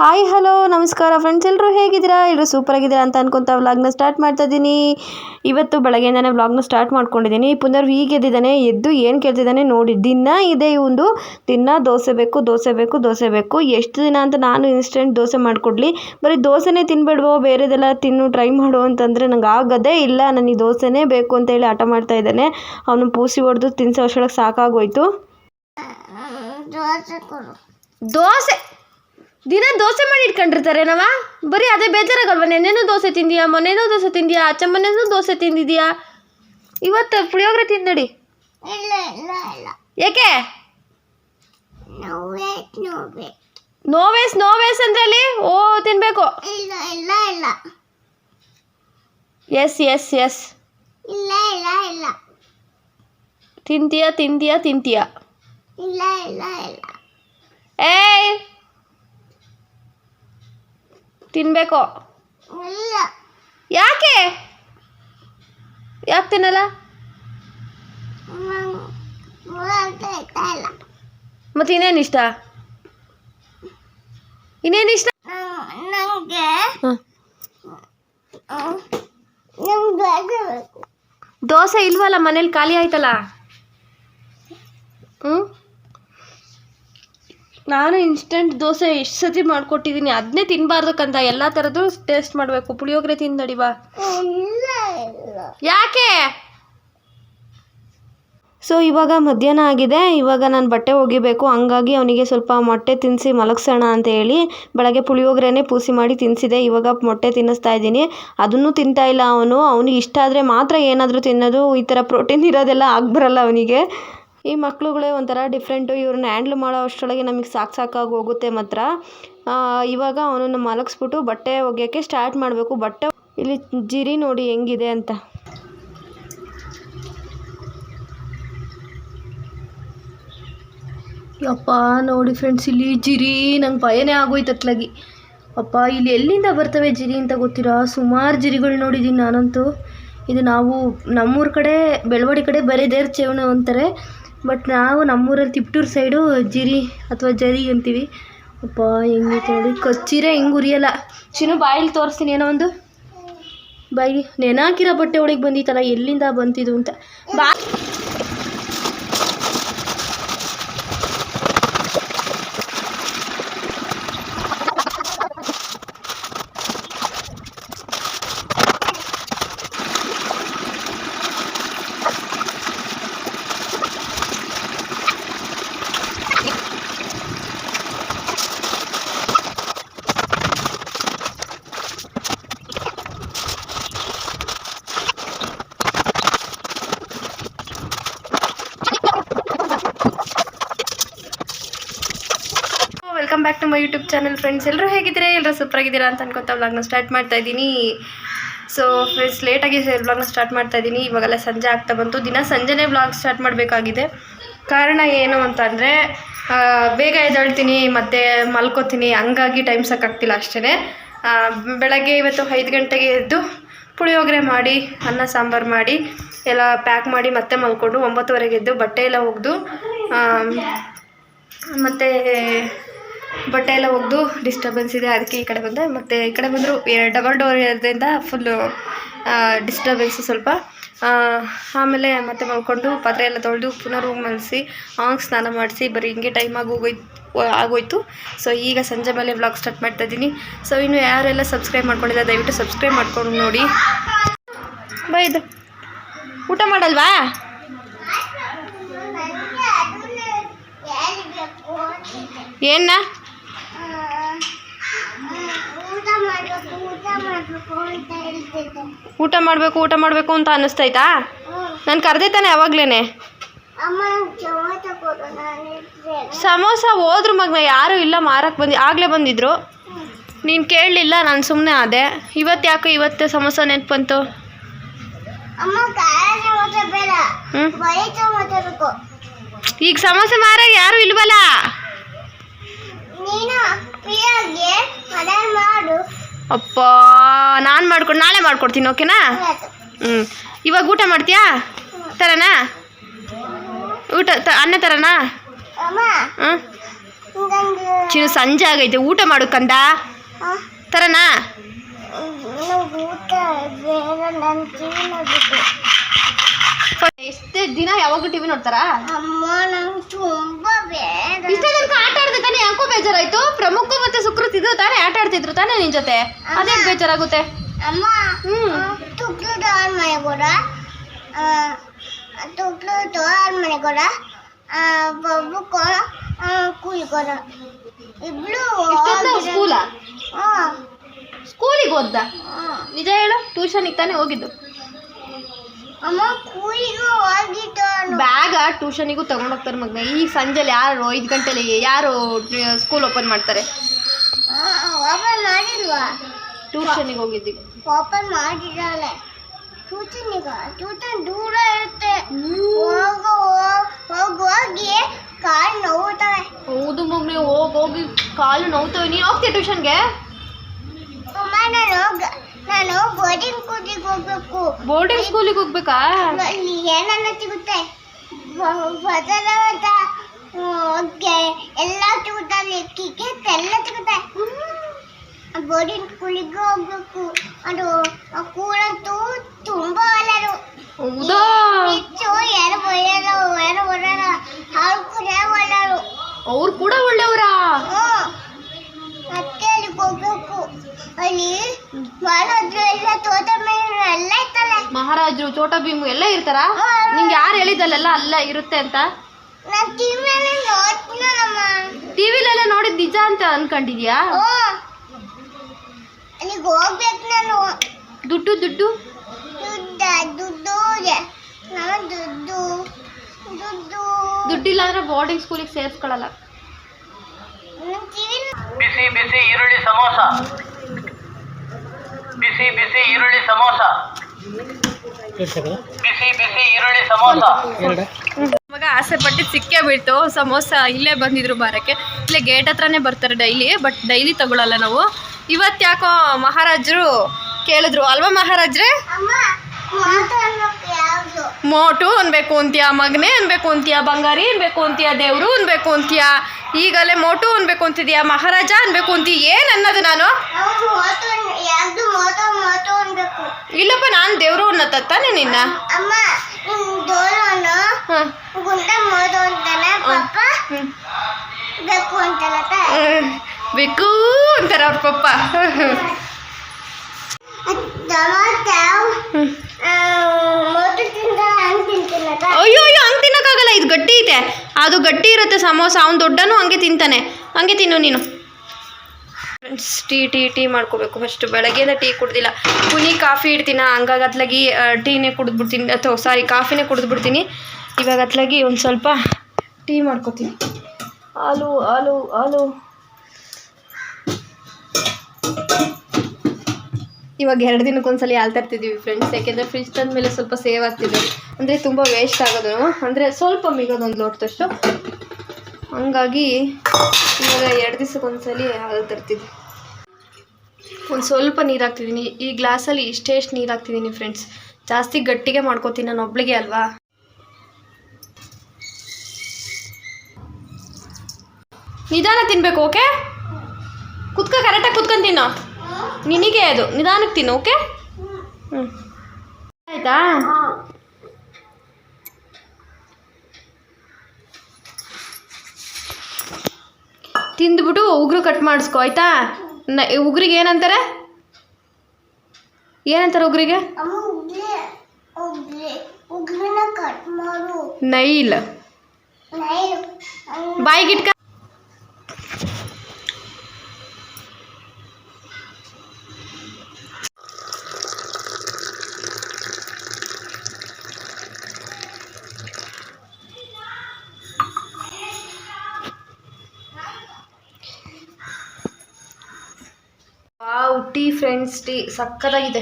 Hi hello ನಮಸ್ಕಾರ friends ಎಲ್ಲರೂ ಹೇಗಿದ್ದೀರಾ? ಎಲ್ಲರೂ ಸೂಪರ್ ಆಗಿದ್ದೀರಾ ಅಂತ ಅನ್ಕೊಂತ ವ್ಲಾಗ್ನ ಸ್ಟಾರ್ಟ್ ಮಾಡ್ತಾ ಇದ್ದೀನಿ. ಇವತ್ತು ಬೆಳಗ್ಗೆಯಿಂದನೇ ವ್ಲಾಗ್ನ ಸ್ಟಾರ್ಟ್ ಮಾಡ್ಕೊಂಡಿದ್ದೀನಿ. ಪುನರ್ ಹೀಗೆ ಎದ್ದಿದ್ದಾನೆ ಎದ್ದು ಏನು ಕೇಳ್ತಿದ್ದಾನೆ ನೋಡಿ. ದಿನ ಇದೆ ಇವಂದು ದಿನ ದೋಸೆ ಬೇಕು ದೋಸೆ ಬೇಕು ದೋಸೆ ಬೇಕು. ಎಷ್ಟು ದಿನ ಅಂತ ನಾನು ಇನ್ಸ್ಟೆಂಟ್ ದೋಸೆ ಮಾಡಿಕೊಡ್ಲಿ. ಬರೀ ದೋಸೆನೇ ತಿನ್ಬೇಡ್ವೋ ಬೇರೆದೆಲ್ಲ ತಿನ್ನು ಟ್ರೈ ಮಾಡು ಅಂತಂದರೆ ನಂಗೆ ಆಗೋದೇ ಇಲ್ಲ. ನನಗೆ ದೋಸೆನೇ ಬೇಕು ಅಂತ ಹೇಳಿ ಹಠ ಮಾಡ್ತಾ ಇದ್ದಾನೆ. ಅವನು ಪೂಸಿ ಹೊಡೆದು ತಿನ್ಸೋ ಅಷ್ಟೊಳಗೆ ಸಾಕಾಗೋಯ್ತು. ದೋಸೆ ದೋಸೆ! ದಿನ ದೋಸೆ ಮಾಡಿ ಇಟ್ಕೊಂಡಿರ್ತಾರೆ ನಾವ? ಬರೀ ಅದೇ ಬೇಜಾರಾಗಲ್ವ? ನೆನ್ನೆನೂ ದೋಸೆ ತಿಂದಿಯಾ? ಮೊನ್ನೆನೂ ದೋಸೆ ತಿಂದಿಯಾ? ಅಚ್ಚ ಮೊನ್ನೆನೂ ದೋಸೆ ತಿಂದಿದ್ಯಾ? ಇವತ್ತು ಪುಳಿಯೋಗರೆ ತಿಂದಡಿ ಯಾಕೆ ನೋವೇ ನೋವೇ ನೋವೇಸ್ ನೋವೇಸ್ ಅಂದ್ರೆ ಅಲ್ಲಿ? ಓ ತಿನ್ಬೇಕು. ಇಲ್ಲ ಇಲ್ಲ ಇಲ್ಲ. ಎಸ್ ಎಸ್ ಎಸ್ ಇಲ್ಲ ಇಲ್ಲ ಇಲ್ಲ. ತಿಂತೀಯ ತಿಂತೀಯ ತಿಂತೀಯ? ಏಯ್! ತಿನ್ಬೇಕು. ಇಲ್ಲ. ಯಾಕೆ? ಯಾಕೆ ತಿನ್ನಲ್ಲ? ಮತ್ತೆ ಇನ್ನೇನು ಇಷ್ಟ? ಇನ್ನೇನು ಇಷ್ಟ? ನನಗೆ ದೋಸೆ ಇಲ್ವಲ್ಲ ಮನೇಲಿ ಖಾಲಿ ಆಯ್ತಲ್ಲ? ಹ್ಞೂ ನಾನು ಇನ್ಸ್ಟೆಂಟ್ ದೋಸೆ ಎಷ್ಟು ಸತಿ ಮಾಡಿಕೊಟ್ಟಿದ್ದೀನಿ ಅದನ್ನೇ ತಿನ್ನಬಾರ್ದಕ್ಕಂತ ಎಲ್ಲ ಥರದ್ದು ಟೇಸ್ಟ್ ಮಾಡಬೇಕು. ಪುಳಿಯೋಗರೆ ತಿಂದು ಇಲ್ಲ ಯಾಕೆ? ಸೊ ಇವಾಗ ಮಧ್ಯಾಹ್ನ ಆಗಿದೆ. ಇವಾಗ ನಾನು ಬಟ್ಟೆ ಒಗಿಬೇಕು. ಹಂಗಾಗಿ ಅವನಿಗೆ ಸ್ವಲ್ಪ ಮೊಟ್ಟೆ ತಿನ್ನಿಸಿ ಮಲಗಿಸೋಣ ಅಂತ ಹೇಳಿ ಬೆಳಗ್ಗೆ ಪುಳಿಯೋಗರೆನೇ ಪೂಸಿ ಮಾಡಿ ತಿನ್ನಿಸಿದೆ ಇವಾಗ ಮೊಟ್ಟೆ ತಿನ್ನಿಸ್ತಾ ಇದ್ದೀನಿ. ಅದನ್ನು ತಿಂತಾ ಇಲ್ಲ ಅವನು. ಅವನಿಗೆ ಇಷ್ಟ ಆದರೆ ಮಾತ್ರ ಏನಾದರೂ ತಿನ್ನೋದು. ಈ ಥರ ಪ್ರೋಟೀನ್ ಇರೋದೆಲ್ಲ ಆಗ್ಬರಲ್ಲ ಅವನಿಗೆ. ಈ ಮಕ್ಳುಗಳೇ ಒಂಥರ ಡಿಫ್ರೆಂಟು ಇವ್ರನ್ನ ಹ್ಯಾಂಡ್ಲ್ ಮಾಡೋ ಅಷ್ಟರೊಳಗೆ ನಮಗೆ ಸಾಕು ಸಾಕಾಗಿ ಹೋಗುತ್ತೆ ಮಾತ್ರ. ಇವಾಗ ಅವನನ್ನು ಮಲಗಿಸ್ಬಿಟ್ಟು ಬಟ್ಟೆ ಒಗೆಯೋಕ್ಕೆ ಸ್ಟಾರ್ಟ್ ಮಾಡಬೇಕು. ಬಟ್ಟೆ ಇಲ್ಲಿ ಜಿರಿ ನೋಡಿ ಹೆಂಗಿದೆ ಅಂತ. ಅಪ್ಪ ನೋಡಿ ಫ್ರೆಂಡ್ಸ್ ಇಲ್ಲಿ ಜಿರಿ ನಂಗೆ ಭಯನೇ ಆಗೋಯ್ತು ಅತ್ಲಾಗಿ. ಅಪ್ಪ, ಇಲ್ಲಿ ಎಲ್ಲಿಂದ ಬರ್ತವೆ ಜಿರಿ ಅಂತ ಗೊತ್ತಿರೋ? ಸುಮಾರು ಜಿರಿಗಳು ನೋಡಿದ್ದೀನಿ ನಾನಂತೂ. ಇದು ನಾವು ನಮ್ಮೂರ ಕಡೆ, ಬೆಳವಡಿ ಕಡೆ ಬರೀ ದೇರ್ ಚೇವಣ ಅಂತಾರೆ. ಬಟ್ ನಾವು ನಮ್ಮೂರಲ್ಲಿ ತಿಪ್ಟೂರು ಸೈಡು ಜಿರಿ ಅಥವಾ ಜರಿ ಅಂತೀವಿ. ಅಪ್ಪ ಹೆಂಗೈತೆ ನೋಡಿ. ಕಚ್ಚಿರೆ ಹೆಂಗೆ ಉರಿಯಲ್ಲ. ಚಿನ್ನು ಬಾಯಲ್ಲಿ ತೋರಿಸ್ತೀನಿ ಏನೋ ಒಂದು. ಬಾಯಿ, ನೆನಾಕಿರೋ ಬಟ್ಟೆ ಒಳಗೆ ಬಂದಿತ್ತಲ್ಲ ಎಲ್ಲಿಂದ ಬಂತಿದ್ದು ಅಂತ. ಬಾ welcome back to my YouTube channel friends ಎಲ್ಲರೂ ಹೇಗಿದ್ದೀರಾ? ಎಲ್ಲರೂ ಸೂಪರ್ ಆಗಿದ್ದೀರಾ ಅಂತ ಅನ್ಕೊತಾ ವ್ಲಾಗ್ನ ಸ್ಟಾರ್ಟ್ ಮಾಡ್ತಾ ಇದ್ದೀನಿ. ಸೊ ಫ್ರೆಂಡ್ಸ್ ಲೇಟಾಗಿ ವ್ಲಾಗ್ನ ಸ್ಟಾರ್ಟ್ ಮಾಡ್ತಾ ಇದ್ದೀನಿ. ಇವಾಗೆಲ್ಲ ಸಂಜೆ ಆಗ್ತಾ ಬಂತು. ದಿನ ಸಂಜೆನೇ ವ್ಲಾಗ್ ಸ್ಟಾರ್ಟ್ ಮಾಡಬೇಕಾಗಿದೆ. ಕಾರಣ ಏನು ಅಂತಂದರೆ ಬೇಗ ಎದ್ದೇಳ್ತೀನಿ, ಮತ್ತು ಮಲ್ಕೋತೀನಿ. ಹಂಗಾಗಿ ಟೈಮ್ ಸಾಕಾಗ್ತಿಲ್ಲ ಅಷ್ಟೇ ಬೆಳಗ್ಗೆ ಇವತ್ತು ಐದು ಗಂಟೆಗೆ ಎದ್ದು ಪುಳಿಯೋಗರೆ ಮಾಡಿ, ಅನ್ನ, ಸಾಂಬಾರು ಮಾಡಿ, ಎಲ್ಲ ಪ್ಯಾಕ್ ಮಾಡಿ ಮತ್ತೆ ಮಲ್ಕೊಂಡು ಒಂಬತ್ತುವರೆಗೆ ಎದ್ದು ಬಟ್ಟೆ ಎಲ್ಲ ಒಗೆದು ಮತ್ತು ಬಟ್ಟೆ ಎಲ್ಲ ಒಗೆದು ಡಿಸ್ಟರ್ಬೆನ್ಸ್ ಇದೆ. ಅದಕ್ಕೆ ಈ ಕಡೆ ಬಂದೆ. ಮತ್ತು ಈ ಕಡೆ ಬಂದರು ಡಬಲ್ ಡೋರ್ ಇರೋದ್ರಿಂದ ಫುಲ್ಲು ಡಿಸ್ಟರ್ಬೆನ್ಸು ಸ್ವಲ್ಪ. ಆಮೇಲೆ ಮತ್ತೆ ಮಲ್ಕೊಂಡು ಪಾತ್ರೆ ಎಲ್ಲ ತೊಳೆದು ಪುನಃ ರೂಮ್ ಮಲಸಿ ಆಂಗ್ ಸ್ನಾನ ಮಾಡಿಸಿ, ಬರೀ ಹಿಂಗೆ ಟೈಮ್ ಆಗಿ ಹೋಗೋಯ್ತು ಆಗೋಯ್ತು. ಸೊ ಈಗ ಸಂಜೆ ಮೇಲೆ ವ್ಲಾಗ್ ಸ್ಟಾರ್ಟ್ ಮಾಡ್ತಾ ಇದ್ದೀನಿ. ಸೊ ಇನ್ನು ಯಾರೆಲ್ಲ ಸಬ್ಸ್ಕ್ರೈಬ್ ಮಾಡ್ಕೊಂಡಿಲ್ಲ, ದಯವಿಟ್ಟು ಸಬ್ಸ್ಕ್ರೈಬ್ ಮಾಡ್ಕೊಂಡು ನೋಡಿ. ಬೈದು ಊಟ ಮಾಡಲ್ವಾ? ಏನ ಊಟ ಮಾಡಬೇಕು ಊಟ ಮಾಡಬೇಕು ಅಂತ ಅನಿಸ್ತೈತಾ ನಾನು ಕರೆದೆ ತಾನೆ ಇರ್ತೇನೆ ಸಮೋಸ ಹೋದ್ರು ಮಗನ, ಯಾರು ಇಲ್ಲ ಮಾರಕ್ಕೆ ಬಂದು, ಆಗಲೇ ಬಂದಿದ್ರು. ನೀನು ಕೇಳಲಿಲ್ಲ, ನಾನು ಸುಮ್ಮನೆ ಆದೆ. ಇವತ್ತು ಯಾಕೆ ಇವತ್ತು ಸಮೋಸ ನೆನ್ಪು ಬಂತು ಈಗ ಸಮೋಸ ಮಾರ ಯಾರು ಇಲ್ವಲ್ಲ? ಅಪ್ಪ ನಾನು ಮಾಡ್ಕೊಂಡು ನಾಳೆ ಮಾಡ್ಕೊಡ್ತೀನಿ ಓಕೆನಾ. ಹ್ಞೂ ಇವಾಗ ಊಟ ಮಾಡ್ತೀಯಾ? ತರನಾ? ಊಟ ಅನ್ನ ತರನಾ? ಹ್ಞೂ ಚಿನ್ನು ಸಂಜೆ ಆಗೈತೆ ಊಟ ಮಾಡು ಕಂದ. ತರನಾ ನಂಗೆ ಊಟ ಬೇರೆ ನನ್ನ ಟಿವಿ ನೋಡ್ಬೇಕು ಎಷ್ಟೇ ದಿನ ಯಾವಾಗ ಟಿವಿ ನೋಡ್ತಾರಾ? ಅಮ್ಮ ನಂಗೆ ತುಂಬಾ ಬೇರೆ ಇಷ್ಟ ತನಕ ಆಟ ಆಡಿದೆ ತಾನೇ ಯಾಕೋ ಬೇಜಾರಾಯ್ತು? ಪ್ರಮುಖ ಮತ್ತೆ ಸುಕೃತ್ ಇದ್ರು ತಾನೇ ಆಟ ಆಡ್ತಿದ್ರು ತಾನೇ ನಿನ್ ಜೊತೆ? ಅದೇ ಬೇಜಾರಾಗುತ್ತೆ? ಅಮ್ಮ ಹ್ಮ್. ತುಕ್ಲು ಡಾಲ್ ಮನೆ ಕೂಡ. ತುಕ್ಲು ಡಾಲ್ ಮನೆ ಕೂಡ. ಬಬ್ಬು ಕೂಡ ಕೂಲಿ ಕೂಡ. ಇಬ್ಳು ಸ್ಕೂಲ? ಸ್ಕೂಲಿಗೆ ಓದ್ದ ನಿಜ ಹೇಳು ಟ್ಯೂಷನಿಗೆ ತಾನೇ ಹೋಗಿದ್ದು. ಬ್ಯಾಗ ಟ್ಯೂಷನಿಗೂ ತಗೊಂಡೋಗ್ತಾರೆ ಮಗನ. ಈ ಸಂಜೆಲಿ ಯಾರು ಐದು ಗಂಟೆಲಿ ಯಾರು ಸ್ಕೂಲ್ ಓಪನ್ ಮಾಡ್ತಾರೆ? ಟ್ಯೂಷನಿಗೆ ಹೋಗಿದ್ದೀವಿ ಓಪನ್ ಮಾಡಿದ್ದಾಳೆ. ಟ್ಯೂಷನ್ಗ ಟ್ಯೂಷನ್ ದೂರ ಇರುತ್ತೆ. ಹೋಗ ಕಾಲು ನೋವುತ್ತವೆ. ಹೌದು ಮಗನೇ ಹೋಗಿ ಹೋಗಿ ಕಾಲು ನೋವ್ತವೆ ನೀನು ಹೋಗ್ತೀಯ ಟ್ಯೂಷನ್ಗೆ? ಹೋಗ- ನಾನು ಬೋರ್ಡಿಂಗ್ ಕೂಲಿಗೆ ಹೋಗ್ಬೇಕು. ಬೋರ್ಡಿಂಗ್ ಸ್ಕೂಲಿಗೆ ಹೋಗ್ಬೇಕಾ? ಅಲ್ಲಿ ಏನನ್ನ ಸಿಗುತ್ತೆ? ಬದಲಾದ ಎಲ್ಲ ಸಿಗುತ್ತಲ್ಲಿ ಟಿಕೆಟ್ ಎಲ್ಲ ಸಿಗುತ್ತೆ. ಬೋರ್ಡಿಂಗ್ ಸ್ಕೂಲಿಗೆ ಹೋಗ್ಬೇಕು. ಅದು ಆ ಕೂಳಂತೂ ತುಂಬಾ ಒಳ್ಳೆಯದು. ಹೌದಾ? ಹೆಚ್ಚು ಯಾರು ಒಳ್ಳೆಯದು ಯಾರು ಒಳ್ಳೆಯಲ್ಲ ಅವ್ರು ಕೂಡ ಒಳ್ಳೆಯರು ಅವ್ರು ಕೂಡ ಒಳ್ಳೆಯವರಾ? ಹ್ಮ್. ಮತ್ತೆ ಅಲ್ಲಿಗೆ ಹೋಗ್ಬೇಕು. ಅಲ್ಲಿ ಎಲ್ಲ ತೋಟ ಭೀಮರು ಎಲ್ಲ ಇರ್ತಾರೆ. ಮಹಾರಾಜರು ಚೋಟಾ ಭೀಮು ಎಲ್ಲ ಇರ್ತಾರಾ? ನಿಂಗೆ ಯಾರು ಹೇಳಿದಲ್ಲೆಲ್ಲ ಅಲ್ಲ ಇರುತ್ತೆ ಅಂತ? ನಾನು ಟಿವಿಯಲ್ಲಿ ನೋಡ್ತೀನಮ್ಮ ಟಿವಿಲೆಲ್ಲ ನೋಡಿದ್ ನಿಜ ಅಂತ ಅನ್ಕೊಂಡಿದ್ಯಾ? ಓ ಅಲ್ಲಿಗೆ ಹೋಗ್ಬೇಕು ನಾನು. ದುಡ್ಡು ದುಡ್ಡು? ದುಡ್ಡ ದುಡ್ಡು. ನಾನು ದುಡ್ಡು ದುಡ್ಡು. ದುಡ್ಡಿಲ್ಲ ಅಂದ್ರೆ ಬೋರ್ಡಿಂಗ್ ಸ್ಕೂಲಿಗೆ ಸೇರಿಸ್ಕೊಳ್ಳಲ್ಲ ಬಿಸಿ ಬಿಸಿ, ಈರುಳ್ಳಿ ಸಮೋಸ. ಬಿಸಿ ಬಿಸಿ, ಈರುಳ್ಳಿ ಸಮೋಸ. ಬಿಸಿ ಬಿಸಿ, ಈರುಳ್ಳಿ ಸಮೋಸ. ಇವಾಗ ಆಸೆ ಪಟ್ಟಿ ಸಿಕ್ಕೇ ಬಿಡ್ತು. ಸಮೋಸ ಇಲ್ಲೇ ಬಂದಿದ್ರು ಬಾರಕ್ಕೆ. ಇಲ್ಲೇ ಗೇಟ್ ಹತ್ರನೇ ಬರ್ತಾರೆ ಡೈಲಿ ಬಟ್ ಡೈಲಿ ತಗೊಳಲ್ಲ ನಾವು. ಇವತ್ತು ಯಾಕೋ ಮಹಾರಾಜರು ಕೇಳಿದ್ರು, ಅಲ್ವಾ ಮಹಾರಾಜ್ರೆ? ಮೋಟು ಅನ್ಬೇಕು ಅಂತೀಯ ಮಗನೇ ಅನ್ಬೇಕು ಅಂತೀಯ ಬಂಗಾರಿ ಅನ್ಬೇಕು ಅಂತೀಯ ದೇವ್ರು ಅನ್ಬೇಕು ಅಂತೀಯ ಈಗಲೇ ಮೋಟು ಅನ್ಬೇಕು ಅಂತಿದ್ಯಾ ಮಹಾರಾಜ ಅನ್ಬೇಕು ಅಂತೀಯ ಏನ್ ಅನ್ನೋದು ನಾನು? ಇಲ್ಲಪ್ಪ ನಾನು ದೇವ್ರು ಅನ್ನತ್ತಾನೆ ನಿನ್ನ. ಅಮ್ಮ ನಿನ್ ಡೋಲನ್ನು ಹಾಂ. ಗುಂಡ ಮೋಟೋ ಅಂತಾನೆ ಬೇಕು ಅಂತಾನತ್ತ ಬೇಕು ಅಂತಾರೆ ಅವ್ರ ಪಪ್ಪ. ಅಯ್ಯೋ ಅಯ್ಯೋ ಹಂಗೆ ತಿನ್ನೋಕ್ಕಾಗಲ್ಲ ಇದು ಗಟ್ಟಿ ಇದೆ ಅದು ಗಟ್ಟಿ ಇರುತ್ತೆ ಸಮೋಸ ಅವ್ನು ದೊಡ್ಡನು ಹಂಗೆ ತಿಂತಾನೆ. ಹಂಗೆ ತಿನ್ನು ನೀನು. ಫ್ರೆಂಡ್ಸ್ ಟೀ ಟೀ ಟೀ ಮಾಡ್ಕೋಬೇಕು. ಫಸ್ಟ್ ಬೆಳಗ್ಗೆಯಿಂದ ಟೀ ಕುಡ್ದಿಲ್ಲ. ಪುನಿ ಕಾಫಿ ಇಡ್ತೀನ ಹಂಗಾಗಿ ಅತ್ಲಾಗಿ ಟೀನೇ ಕುಡಿದ್ಬಿಡ್ತೀನಿ ಅಥವಾ ಸಾರಿ ಕಾಫಿನೇ ಕುಡಿದ್ಬಿಡ್ತೀನಿ. ಇವಾಗ ಅತ್ಲಾಗಿ ಒಂದು ಸ್ವಲ್ಪ ಟೀ ಮಾಡ್ಕೋತೀನಿ. ಹಾಲು ಹಾಲು ಹಾಲು. ಇವಾಗ ಎರಡು ದಿನಕ್ಕೊಂದ್ಸಲಿ ಹಾಲು ತರ್ತಿದ್ದೀವಿ ಫ್ರೆಂಡ್ಸ್ ಯಾಕೆಂದರೆ ಫ್ರಿಜ್ ತಂದ ಮೇಲೆ ಸ್ವಲ್ಪ ಸೇವ್ ಆಗ್ತಿದೆ. ಅಂದರೆ ತುಂಬ ವೇಸ್ಟ್ ಆಗೋದು. ಅಂದರೆ ಸ್ವಲ್ಪ ಮಿಗೋದೊಂದು ಲೋಟದಷ್ಟು ಹಂಗಾಗಿ ಇವಾಗ ಎರಡು ದಿವಸಕ್ಕೊಂದ್ಸಲಿ ಹಾಲು ತರ್ತಿದ್ವಿ. ಒಂದು ಸ್ವಲ್ಪ ನೀರು ಹಾಕ್ತಿದ್ದೀನಿ ಈ ಗ್ಲಾಸಲ್ಲಿ ಇಷ್ಟೇಷ್ಟು ನೀರು ಹಾಕ್ತಿದ್ದೀನಿ ಫ್ರೆಂಡ್ಸ್ ಜಾಸ್ತಿ ಗಟ್ಟಿಗೆ ಮಾಡ್ಕೋತೀನಿ ನಾನು ಒಬ್ಳಿಗೆ ಅಲ್ವಾ? ನಿಧಾನ ತಿನ್ಬೇಕು ಓಕೆ ಕುತ್ಕ, ಕರೆಕ್ಟಾಗಿ ಕುತ್ಕೊಂಡು ನಿನಗೆ ಅದು. ನಿಧಾನಕ್ಕೆ ತಿನ್ನು ಓಕೆ ಹ್ಞೂ ಆಯಿತಾ? ತಿಂದ್ಬಿಟ್ಟು ಉಗುರು ಕಟ್ ಮಾಡಿಸ್ಕೊ ಆಯ್ತಾ? ನ ಉಗುರಿಗೆ ಏನಂತಾರೆ? ಏನಂತಾರೆ ಉಗುರಿಗೆ? ನೈಲು. ಬಾಯಿಗಿಟ್ಕ ವಾವ್ ಫ್ರೆಂಡ್ಸ್ ಟೀ ಸಕ್ಕತ್ತಾಗಿದೆ.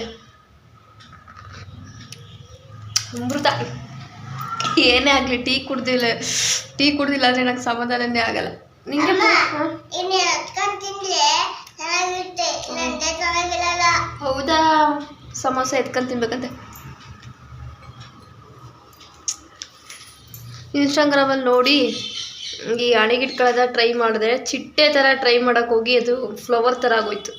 ಅಮೃತ. ಏನೇ ಆಗಲಿ ಟೀ ಕುಡ್ದಿಲ್ಲ ಟೀ ಕುಡ್ದಿಲ್ಲ ಅಂದರೆ ನಂಗೆ ಸಮಾಧಾನನೇ ಆಗಲ್ಲ. ನಿಂಗೆ ಹೌದಾ? ಸಮೋಸ ಎತ್ಕೊಂಡು ತಿನ್ಬೇಕಂತೆ. ಇನ್ಸ್ಟಾಗ್ರಾಮಲ್ಲಿ ನೋಡಿ ಈ ಅಣೆಗಿಟ್ಕೊಳ್ಳೋದ ಟ್ರೈ ಮಾಡಿದೆ ಚಿಟ್ಟೆ ಥರ ಟ್ರೈ ಮಾಡೋಕ್ಕೋಗಿ ಅದು ಫ್ಲವರ್ ಥರ ಆಗೋಯ್ತು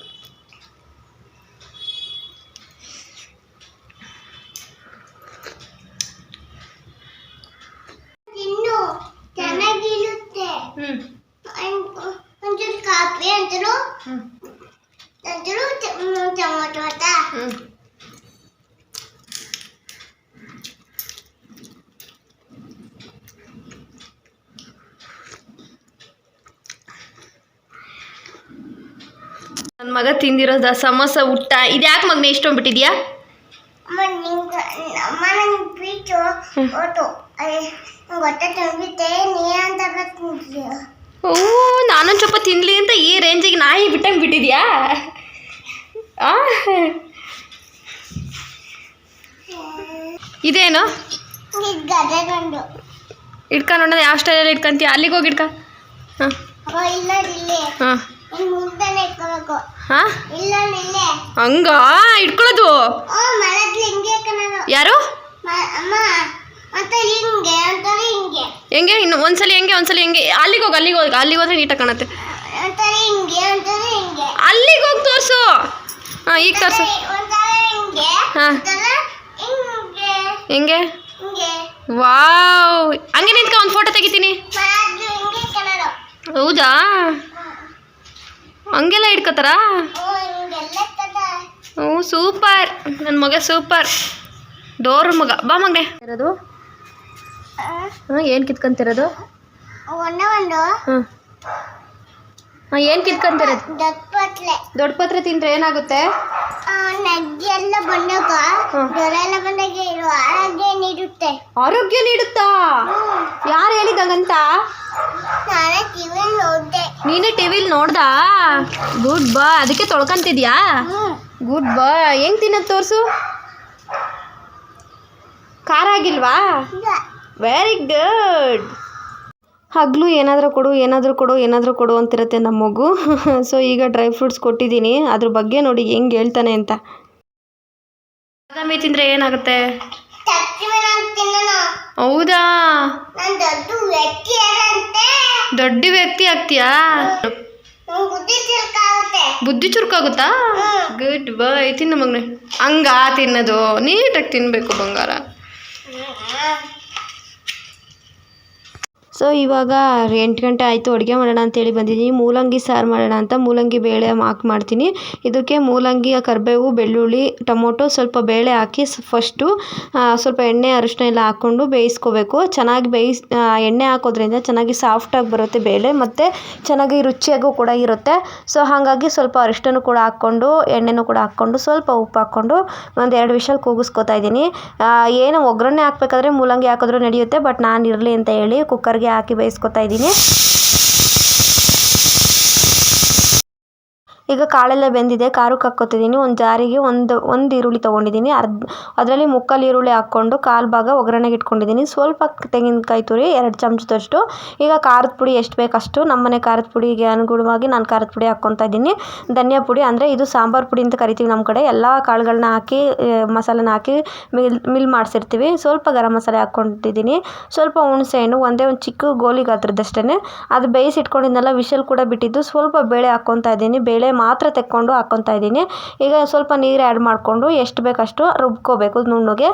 ತಿನ್ನು ಚೆನ್ನಾಗಿರುತ್ತೆ ಹ್ಞೂ ಒಂದ್- ಒಂಚೂರು ಇದ್ರು ಅಂತರೂ ಟೊಮೊಟೊ ಹ್ಞೂ ನನ್ನ ಮಗ ತಿಂದಿರೋದ ಸಮೋಸ ಊಟ. ಇದು ಯಾಕೆ ನಂಗೆ ಬೀಚು ಓಟು ಗೊತ್ತ ನೀ ಅಂತ ಓ ನಾನೊಂದು ಸ್ವಲ್ಪ ತಿನ್ಲಿ ಅಂತ ಈ ರೇಂಜಿಗೆ ನಾಯಿ ಬಿಟ್ಟಂಗೆ ಬಿಟ್ಟಿದ್ಯಾ? ಆ? ಇದೇನು? ಇಟ್ಕೊಂಡು ನೋಡೋಣ ಯಾವ ಸ್ಟೈಲಲ್ಲಿ ಇಟ್ಕೊಂತೀಯ ಅಲ್ಲಿಗೆ ಹೋಗಿ ಇಟ್ಕ ಹಾಂ. ಹಾಂ. ಹಂಗ? ಇಟ್ಕೊಳ್ಳೋದು ಯಾರು? ಹಿಂಗೆ ಹಿಂಗೆ. ಹೆಂಗೆ? ಇನ್ನು ಒಂದ್ಸಲಿ ಹೆಂಗೆ ಒಂದ್ಸಲಿ ಹೆಂಗೆ? ಅಲ್ಲಿಗೆ ಹೋಗಿ ಅಲ್ಲಿಗೆ ಹೋಗಿ ಅಲ್ಲಿಗೆ ಹೋದ್ರೆ ನೀಟಾಗಿ ಕಾಣುತ್ತೆ. ಹಿಂಗೆ ಹಿಂಗೆ. ಅಲ್ಲಿಗೆ ಹೋಗಿ ತೋರಿಸು. ಹಾಂ ಈಗ ತೋರಿಸು. ಒಂಥರ ಹಿಂಗೆ ಹಾ. ಒಂಥರ ಹಿಂಗೆ. ಹೆಂಗೆ? ಹಿಂಗೆ. ವಾವ್. ಹಂಗೆ ನಿಂತ್ಕ ಒಂದು ಫೋಟೋ ತೆಗಿತೀನಿ. ಹಿಂಗೆ ಹೌದಾ? ಹಂಗೆಲ್ಲ ಇಟ್ಕೋತಾರಾ? ಓ ಹಿಂಗೆಲ್ಲ ಕದ ಹ್ಞೂ ಸೂಪರ್. ನನ್ನ ಮಗ ಸೂಪರ್. ಡೋರ್ ಮಗ. ಬಾ ಮಗನೆ. ಇರೋದು ಹಾಂ ಏನು ಕಿತ್ಕೊಂತಿರೋದು? ಏನ್ ಒಂದು. ಹಾಂ. ಹಾಂ ಏನು ಕಿತ್ಕೊಂತಿರೋದು? ದೊಡ್ಡ ಪತ್ರೆ ತಿಂದ್ರೆ ಏನಾಗುತ್ತೆ? ನಗ್ಗಿ ಎಲ್ಲ ಬಂದಾಗ ಹ್ಮ್. ಜ್ವರ ಎಲ್ಲ ಬಂದಾಗ ಇರುವ ಆರೋಗ್ಯ ನೀಡುತ್ತೆ. ಆರೋಗ್ಯ ನೀಡುತ್ತಾ? ಯಾರು ಹೇಳಿದಂಗಂತ? ನಾನೇ ಟಿವಿ ನೋಡ್ದೆ. ನೀನೇ ಟಿವಿಲಿ ನೋಡ್ದಾ? ಗುಡ್ ಬಾ ಅದಕ್ಕೆ ತೊಳ್ಕೊಂತಿದ್ಯಾ? ಗುಡ್ ಬಾ ಹೆಂಗ್ ತಿನ್ನೋದು ತೋರಿಸು? ಖಾರ ಆಗಿಲ್ವಾ. ವೆರಿ ಗುಡ್ ಹಗ್ಲು ಏನಾದರೂ ಕೊಡು ಏನಾದರೂ ಕೊಡು ಏನಾದರೂ ಕೊಡು ಅಂತಿರುತ್ತೆ ನಮ್ಮ ಮಗು. ಸೊ ಈಗ ಡ್ರೈ ಫ್ರೂಟ್ಸ್ ಕೊಟ್ಟಿದ್ದೀನಿ. ಅದ್ರ ಬಗ್ಗೆ ನೋಡಿ ಹೆಂಗೆ ಹೇಳ್ತಾನೆ ಅಂತ. ಬಾದಾಮಿ ತಿಂದರೆ ಏನಾಗುತ್ತೆ? ಹೌದಾ? ದೊಡ್ಡ ವ್ಯಕ್ತಿ ಆಗ್ತೀಯಾ? ಬುದ್ಧಿ ಚುರುಕಾಗುತ್ತಾ. ಗುಡ್ ಬೈ ತಿನ್ನು ಮಗನೇ. ಹಂಗಾ ತಿನ್ನೋದು? ನೀಟಾಗಿ ತಿನ್ನಬೇಕು ಬಂಗಾರ. ಸೊ ಇವಾಗ ಎಂಟು ಗಂಟೆ ಆಯಿತು, ಅಡುಗೆ ಮಾಡೋಣ ಅಂತೇಳಿ ಬಂದಿದ್ದೀನಿ. ಮೂಲಂಗಿ ಸಾರು ಮಾಡೋಣ ಅಂತ ಮೂಲಂಗಿ ಬೇಳೆ ಹಾಕಿ ಮಾಡ್ತೀನಿ. ಇದಕ್ಕೆ ಮೂಲಂಗಿ ಕರಿಬೇವು, ಬೆಳ್ಳುಳ್ಳಿ, ಟೊಮೊಟೊ ಸ್ವಲ್ಪ ಬೇಳೆ ಹಾಕಿ ಫಸ್ಟು ಸ್ವಲ್ಪ ಎಣ್ಣೆ ಅರಿಶಿನ ಎಲ್ಲ ಹಾಕ್ಕೊಂಡು ಬೇಯಿಸ್ಕೋಬೇಕು. ಚೆನ್ನಾಗಿ ಬೇಯಿಸ್ ಎಣ್ಣೆ ಹಾಕೋದ್ರಿಂದ ಚೆನ್ನಾಗಿ ಸಾಫ್ಟಾಗಿ ಬರುತ್ತೆ ಬೇಳೆ ಮತ್ತು ಚೆನ್ನಾಗಿ ರುಚಿಯಾಗೂ ಕೂಡ ಇರುತ್ತೆ. ಸೊ ಹಾಗಾಗಿ ಸ್ವಲ್ಪ ಅರಿಶಿನೂ ಕೂಡ ಹಾಕ್ಕೊಂಡು, ಎಣ್ಣೆನೂ ಕೂಡ ಹಾಕ್ಕೊಂಡು ಸ್ವಲ್ಪ ಉಪ್ಪು ಹಾಕ್ಕೊಂಡು ಒಂದು ಎರಡು ವಿಷಲ್ ಕೂಗಿಸ್ಕೊತಾ ಇದ್ದೀನಿ. ಏನು ಒಗ್ಗರಣೆ ಹಾಕ್ಬೇಕಾದ್ರೆ ಮೂಲಂಗಿ ಹಾಕಿದ್ರೂ ನಡೆಯುತ್ತೆ, ಬಟ್ ನಾನು ಇರಲಿ ಅಂತ ಹೇಳಿ ಕುಕ್ಕರ್ಗೆ ಹಾಕಿ ಬೇಯಿಸ್ಕೊತಾ ಇದ್ದೀನಿ. ಈಗ ಕಾಳೆಲ್ಲ ಬೆಂದಿದೆ ಖಾರಕ್ಕೆ ಹಾಕ್ಕೊತಿದ್ದೀನಿ ಒಂದು ಜಾರಿಗೆ ಒಂದು ಒಂದು ಈರುಳ್ಳಿ ತೊಗೊಂಡಿದ್ದೀನಿ, ಅರ್ಧ, ಅದರಲ್ಲಿ ಮುಕ್ಕಾಲು ಈರುಳ್ಳಿ ಹಾಕ್ಕೊಂಡು ಕಾಲು ಭಾಗ ಒಗ್ಗರಣೆಗೆ ಇಟ್ಕೊಂಡಿದ್ದೀನಿ. ಸ್ವಲ್ಪ ತೆಂಗಿನಕಾಯಿ ತುರಿ, ಎರಡು ಚಮಚದಷ್ಟು. ಈಗ ಖಾರದ ಪುಡಿ ಎಷ್ಟು ಬೇಕಷ್ಟು ನಮ್ಮನೆ ಖಾರದ ಪುಡಿಗೆ ಅನುಗುಣವಾಗಿ ನಾನು ಖಾರದ ಪುಡಿ ಹಾಕ್ಕೊತಾ ಇದ್ದೀನಿ. ಧನಿಯಾ ಪುಡಿ ಅಂದರೆ ಇದು ಸಾಂಬಾರು ಪುಡಿ ಅಂತ ಕರಿತೀವಿ ನಮ್ಮ ಕಡೆ. ಎಲ್ಲ ಕಾಳುಗಳನ್ನ ಹಾಕಿ ಮಸಾಲನ ಹಾಕಿ ಮಿಲ್ ಮಿಲ್ ಮಾಡಿಸಿರ್ತೀವಿ. ಸ್ವಲ್ಪ ಗರಂ ಮಸಾಲೆ ಹಾಕ್ಕೊಂಡಿದ್ದೀನಿ. ಸ್ವಲ್ಪ ಹುಣಸೆಹಣ್ಣು ಒಂದೇ ಒಂದು ಚಿಕ್ಕ ಗೋಲಿ ಗಾತ್ರದಷ್ಟೇ ಅದು ಬೇಯಿಸಿಟ್ಕೊಂಡಿದ್ನೆಲ್ಲ, ವಿಷಲ್ ಕೂಡ ಬಿಟ್ಟಿದ್ದು. ಸ್ವಲ್ಪ ಬೇಳೆ ಹಾಕ್ಕೊತಾ ಇದ್ದೀನಿ. ಬೇಳೆ ಮಾತ್ರ ತೆಕ್ಕೊಂಡು ಹಾಕ್ಕೊತಾ ಇದ್ದೀನಿ. ಈಗ ಸ್ವಲ್ಪ ನೀರು ಆ್ಯಡ್ ಮಾಡಿಕೊಂಡು ಎಷ್ಟು ಬೇಕಷ್ಟು ರುಬ್ಕೋಬೇಕು ನುಣ್ಣಗೆ.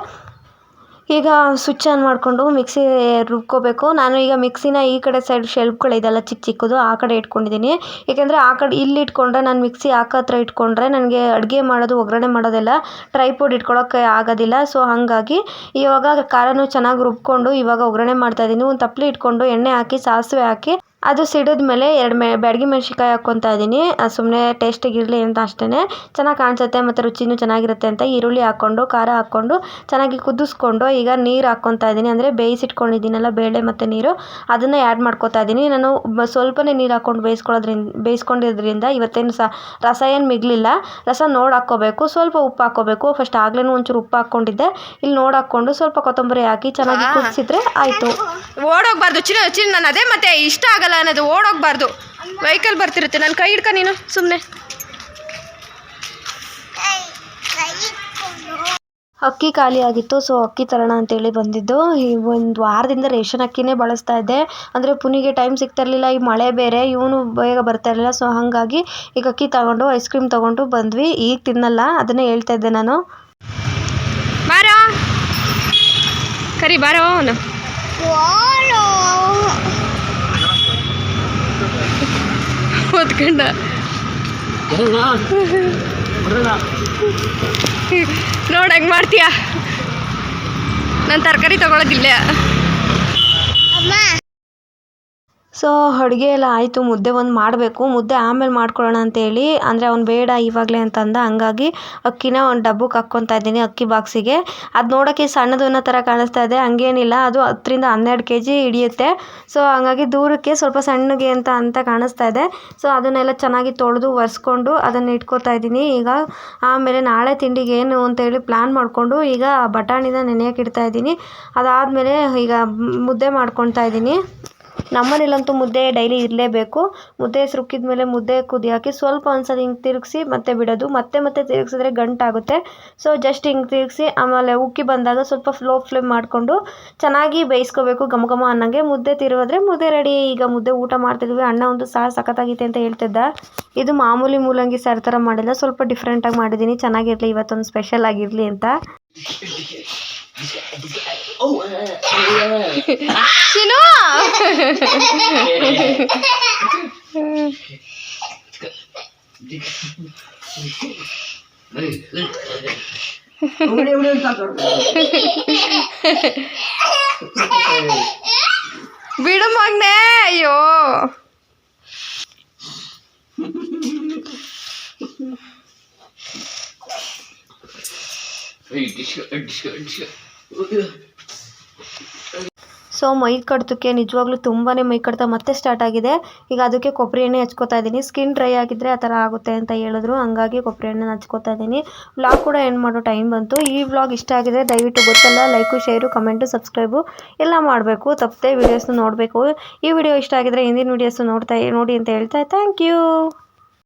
ಈಗ ಸ್ವಿಚ್ ಆನ್ ಮಾಡಿಕೊಂಡು ಮಿಕ್ಸಿ ರುಬ್ಕೋಬೇಕು. ನಾನು ಈಗ ಮಿಕ್ಸಿನ ಈ ಕಡೆ ಸೈಡ್ ಶೆಲ್ಫ್ಗಳಿದೆಲ್ಲ ಚಿಕ್ಕ ಚಿಕ್ಕದು, ಆ ಕಡೆ ಇಟ್ಕೊಂಡಿದ್ದೀನಿ. ಏಕೆಂದರೆ ಆ ಕಡೆ ಇಲ್ಲಿ ಇಟ್ಕೊಂಡ್ರೆ ನಾನು ಮಿಕ್ಸಿ ಆ ಹತ್ರ ಇಟ್ಕೊಂಡ್ರೆ ನನಗೆ ಅಡುಗೆ ಮಾಡೋದು, ಒಗ್ಗರಣೆ ಮಾಡೋದೆಲ್ಲ ಟ್ರೈಪೋಡ್ ಇಟ್ಕೊಳ್ಳೋಕ್ಕೆ ಆಗೋದಿಲ್ಲ. ಸೊ ಹಾಗಾಗಿ ಇವಾಗ ಖಾರನೂ ಚೆನ್ನಾಗಿ ರುಬ್ಕೊಂಡು ಇವಾಗ ಒಗ್ಗರಣೆ ಮಾಡ್ತಾಯಿದ್ದೀನಿ ಒಂದು ತಪ್ಪಲಿ ಇಟ್ಕೊಂಡು ಎಣ್ಣೆ ಹಾಕಿ, ಸಾಸಿವೆ ಹಾಕಿ ಅದು ಸಿಡಿದ ಮೇಲೆ ಎರಡು ಮೆ ಬ್ಯಾಡಗಿ ಮೆಣ್ಸಿನ್ಕಾಯಿ ಹಾಕ್ಕೊತಾ ಇದ್ದೀನಿ. ಸುಮ್ಮನೆ ಟೇಸ್ಟಿಗೆ ಇರಲಿ ಅಂತ ಅಷ್ಟೇ ಚೆನ್ನಾಗಿ ಕಾಣಿಸುತ್ತೆ ಮತ್ತು ರುಚಿನೂ ಚೆನ್ನಾಗಿರುತ್ತೆ ಅಂತ ಈರುಳ್ಳಿ ಹಾಕ್ಕೊಂಡು ಖಾರ ಹಾಕ್ಕೊಂಡು ಚೆನ್ನಾಗಿ ಕುದಿಸ್ಕೊಂಡು ಈಗ ನೀರು ಹಾಕ್ಕೊತಾ ಇದ್ದೀನಿ. ಅಂದರೆ ಬೇಯಿಸಿಟ್ಕೊಂಡಿದ್ದೀನಲ್ಲ ಬೇಳೆ ಮತ್ತು ನೀರು ಅದನ್ನು ಆ್ಯಡ್ ಮಾಡ್ಕೊತಾ ಇದ್ದೀನಿ. ನಾನು ಸ್ವಲ್ಪನೇ ನೀರು ಹಾಕ್ಕೊಂಡು ಬೇಯಿಸ್ಕೊಳ್ಳೋದ್ರಿಂದ ಬೇಯಿಸ್ಕೊಂಡಿದ್ರಿಂದ ಇವತ್ತೇನು ಸಹ ರಸ ಏನು ಮಿಗಲಿಲ್ಲ. ರಸ ನೋಡಿ ಹಾಕ್ಕೋಬೇಕು. ಸ್ವಲ್ಪ ಉಪ್ಪು ಹಾಕ್ಕೋಬೇಕು. ಫಸ್ಟ್ ಆಗ್ಲೇ ಒಂಚೂರು ಉಪ್ಪು ಹಾಕ್ಕೊಂಡಿದ್ದೆ. ಇಲ್ಲಿ ನೋಡಿ ಹಾಕ್ಕೊಂಡು ಸ್ವಲ್ಪ ಕೊತ್ತಂಬರಿ ಹಾಕಿ ಚೆನ್ನಾಗಿ ಕುದಿಸಿದ್ರೆ ಆಯಿತು. ಓಡೋಗ್ಬಾರ್ದು. ಚಿನ್ನ ಚಿನ್ನ ನಾನು ಅದೇ ಮತ್ತೆ ಇಷ್ಟ ಆಗಲ್ಲ. ಅನ್ನೋದು ಓಡೋಗ್ಬಾರ್ದು. ವೆಹಿಕಲ್ ಬರ್ತಿರುತ್ತೆ. ನನ್ನ ಕೈ ಹಿಡ್ಕ ನೀನು. ಸುಮ್ಮನೆ ಅಕ್ಕಿ ಖಾಲಿಯಾಗಿತ್ತು ಸೊ ಅಕ್ಕಿ ತರೋಣ ಅಂತೇಳಿ ಬಂದಿದ್ದು. ಈ ಒಂದು ವಾರದಿಂದ ರೇಷನ್ ಅಕ್ಕಿನೇ ಬಳಸ್ತಾ ಇದ್ದೆ. ಅಂದರೆ ಪುನಿಗೆ ಟೈಮ್ ಸಿಗ್ತಾ ಇರಲಿಲ್ಲ ಈ ಮಳೆ ಬೇರೆ ಇವನು ಬೇಗ ಬರ್ತಾ ಇರಲಿಲ್ಲ ಸೊ ಹಾಗಾಗಿ ಈಗ ಅಕ್ಕಿ ತಗೊಂಡು ಐಸ್ ಕ್ರೀಮ್ ತಗೊಂಡು ಬಂದ್ವಿ. ಈಗ ತಿನ್ನಲ್ಲ ಅದನ್ನೇ ಹೇಳ್ತಾ ಇದ್ದೆ ನಾನು. ಬಾರೋ. ಕರಿ ಬಾರೋ ಅವನು ನೋಡ ಓದ್ಕೊಂಡ ನೋಡ್ ಹೆಂಗ್ ಮಾಡ್ತೀಯ? ನಾನು ತರಕಾರಿ ತಗೊಳೋದಿಲ್ಲ. ಅಮ್ಮ. ಸೊ ಅಡುಗೆ ಎಲ್ಲ ಆಯಿತು, ಮುದ್ದೆ ಒಂದು ಮಾಡಬೇಕು. ಮುದ್ದೆ ಆಮೇಲೆ ಮಾಡ್ಕೊಳ್ಳೋಣ ಅಂತೇಳಿ, ಅಂದರೆ ಅವ್ನು ಬೇಡ ಇವಾಗಲೇ ಅಂತಂದ, ಹಂಗಾಗಿ ಅಕ್ಕಿನ ಒಂದು ಡಬ್ಬಕ್ಕೆ ಹಾಕ್ಕೊತಾ ಇದ್ದೀನಿ ಅಕ್ಕಿ ಬಾಕ್ಸಿಗೆ ಅದು ನೋಡೋಕ್ಕೆ ಅನ್ನೋ ಥರ ಕಾಣಿಸ್ತಾ ಇದೆ, ಹಂಗೇನಿಲ್ಲ, ಅದು ಹತ್ತರಿಂದ ಹನ್ನೆರಡು ಕೆ ಜಿ ಹಿಡಿಯುತ್ತೆ. ಸೊ ಹಂಗಾಗಿ ದೂರಕ್ಕೆ ಸ್ವಲ್ಪ ಸಣ್ಣಗೆ ಅಂತ ಅಂತ ಕಾಣಿಸ್ತಾ ಇದೆ. ಸೊ ಅದನ್ನೆಲ್ಲ ಚೆನ್ನಾಗಿ ತೊಳೆದು ಒರೆಸ್ಕೊಂಡು ಅದನ್ನು ಇಟ್ಕೋತಾ ಇದ್ದೀನಿ. ಈಗ ಆಮೇಲೆ ನಾಳೆ ತಿಂಡಿಗೆ ಏನು ಅಂತೇಳಿ ಪ್ಲ್ಯಾನ್ ಮಾಡಿಕೊಂಡು ಈಗ ಬಟಾಣಿನ ನೆನೆಯೋಕೆ ಇಡ್ತಾ ಇದ್ದೀನಿ. ಅದಾದಮೇಲೆ ಈಗ ಮುದ್ದೆ ಮಾಡ್ಕೊತಾ ಇದ್ದೀನಿ. ನಮ್ಮನೇಲಂತೂ ಮುದ್ದೆ ಡೈಲಿ ಇರಲೇಬೇಕು. ಮುದ್ದೆ ಸುರುಕಿದ ಮೇಲೆ ಮುದ್ದೆ ಕುದಿ ಹಾಕಿ ಸ್ವಲ್ಪ ಒಂದ್ಸಲ ಹಿಂಗೆ ತಿರುಗಿಸಿ ಮತ್ತೆ ಬಿಡೋದು. ಮತ್ತೆ ಮತ್ತೆ ತಿರುಗಿಸಿದ್ರೆ ಗಂಟಾಗುತ್ತೆ. ಸೊ ಜಸ್ಟ್ ಹಿಂಗೆ ತಿರುಗಿಸಿ ಆಮೇಲೆ ಉಕ್ಕಿ ಬಂದಾಗ ಸ್ವಲ್ಪ ಫ್ಲೋ ಫ್ಲೇಮ್ ಮಾಡಿಕೊಂಡು ಚೆನ್ನಾಗಿ ಬೇಯಿಸ್ಕೋಬೇಕು ಘಮ ಘಮ ಅನ್ನಂಗೆ. ಮುದ್ದೆ ತಿರುವಿದ್ರೆ ಮುದ್ದೆ ರೆಡಿ. ಈಗ ಮುದ್ದೆ ಊಟ ಮಾಡ್ತಿದ್ವಿ. ಅಣ್ಣ ಒಂದು ಸಾರು ಸಖತ್ತಾಗಿತ್ತು ಅಂತ ಹೇಳ್ತಿದ್ದ. ಇದು ಮಾಮೂಲಿ ಮೂಲಂಗಿ ಸಾರು ಥರ ಮಾಡಿಲ್ಲ. ಸ್ವಲ್ಪ ಡಿಫ್ರೆಂಟಾಗಿ ಮಾಡಿದ್ದೀನಿ. ಚೆನ್ನಾಗಿರಲಿ ಇವತ್ತೊಂದು ಸ್ಪೆಷಲ್ ಆಗಿರಲಿ ಅಂತ. ಶಿನು ಬಿಡು ಮಗ್ನೆ ಅಯ್ಯೋ ಸೊ ಮೈ ಕಡ್ತಕ್ಕೆ ನಿಜವಾಗ್ಲೂ ತುಂಬಾ ಮೈ ಕಡ್ತ ಮತ್ತೆ ಸ್ಟಾರ್ಟ್ ಆಗಿದೆ. ಈಗ ಅದಕ್ಕೆ ಕೊಬ್ಬರಿ ಎಣ್ಣೆ ಹಚ್ಕೋತಾ ಇದ್ದೀನಿ. ಸ್ಕಿನ್ ಡ್ರೈ ಆಗಿದ್ರೆ ಆ ಥರ ಆಗುತ್ತೆ ಅಂತ ಹೇಳಿದ್ರು. ಹಂಗಾಗಿ ಕೊಬ್ಬರಿ ಎಣ್ಣೆ ಹಚ್ಕೋತಾ ಇದ್ದೀನಿ. ವ್ಲಾಗ್ ಕೂಡ ಎಂಡ್ ಮಾಡೋ ಟೈಮ್ ಬಂತು. ಈ ವ್ಲಾಗ್ ಇಷ್ಟ ಆಗಿದ್ರೆ ದಯವಿಟ್ಟು ಗೊತ್ತಲ್ಲ ಲೈಕು ಶೇರು ಕಮೆಂಟು ಸಬ್ಸ್ಕ್ರೈಬು ಎಲ್ಲ ಮಾಡಬೇಕು. ತಪ್ಪದೆ ವೀಡಿಯೋಸ್ನ ನೋಡಬೇಕು. ಈ ವಿಡಿಯೋ ಇಷ್ಟ ಆಗಿದ್ರೆ ಹಿಂದಿನ ವೀಡಿಯೋಸ್ ನೋಡ್ತಾ, ನೋಡಿ ಅಂತ ಹೇಳ್ತಾ ಥ್ಯಾಂಕ್ ಯು